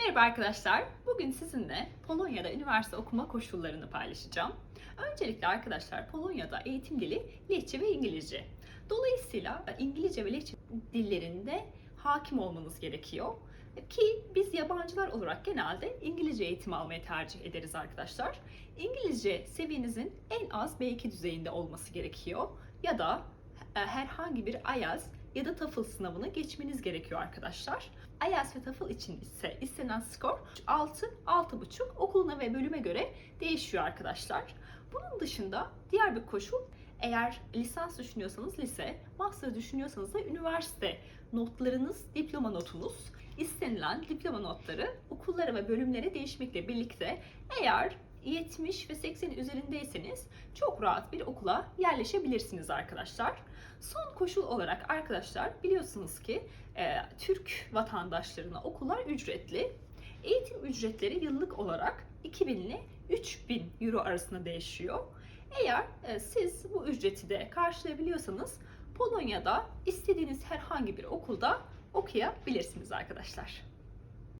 Merhaba arkadaşlar. Bugün sizinle Polonya'da üniversite okuma koşullarını paylaşacağım. Öncelikle arkadaşlar Polonya'da eğitim dili Lehçe ve İngilizce. Dolayısıyla İngilizce ve Lehçe dillerinde hakim olmanız gerekiyor. Ki biz yabancılar olarak genelde İngilizce eğitim almayı tercih ederiz arkadaşlar. İngilizce seviyenizin en az B2 düzeyinde olması gerekiyor. Ya da e, herhangi bir IELTS ya da TOEFL sınavını geçmeniz gerekiyor arkadaşlar. IELTS ve TOEFL için ise istenen skor 6, 6,5 okuluna ve bölüme göre değişiyor arkadaşlar. Bunun dışında diğer bir koşul eğer lisans düşünüyorsanız lise, master düşünüyorsanız da üniversite notlarınız, diploma notunuz, istenilen diploma notları okullara ve bölümlere değişmekle birlikte eğer 70 ve 80 üzerindeyseniz çok rahat bir okula yerleşebilirsiniz arkadaşlar. Son koşul olarak arkadaşlar biliyorsunuz ki e, Türk vatandaşlarına okullar ücretli. Eğitim ücretleri yıllık olarak 2000 ile 3000 euro arasında değişiyor. Eğer e, siz bu ücreti de karşılayabiliyorsanız Polonya'da istediğiniz herhangi bir okulda okuyabilirsiniz arkadaşlar.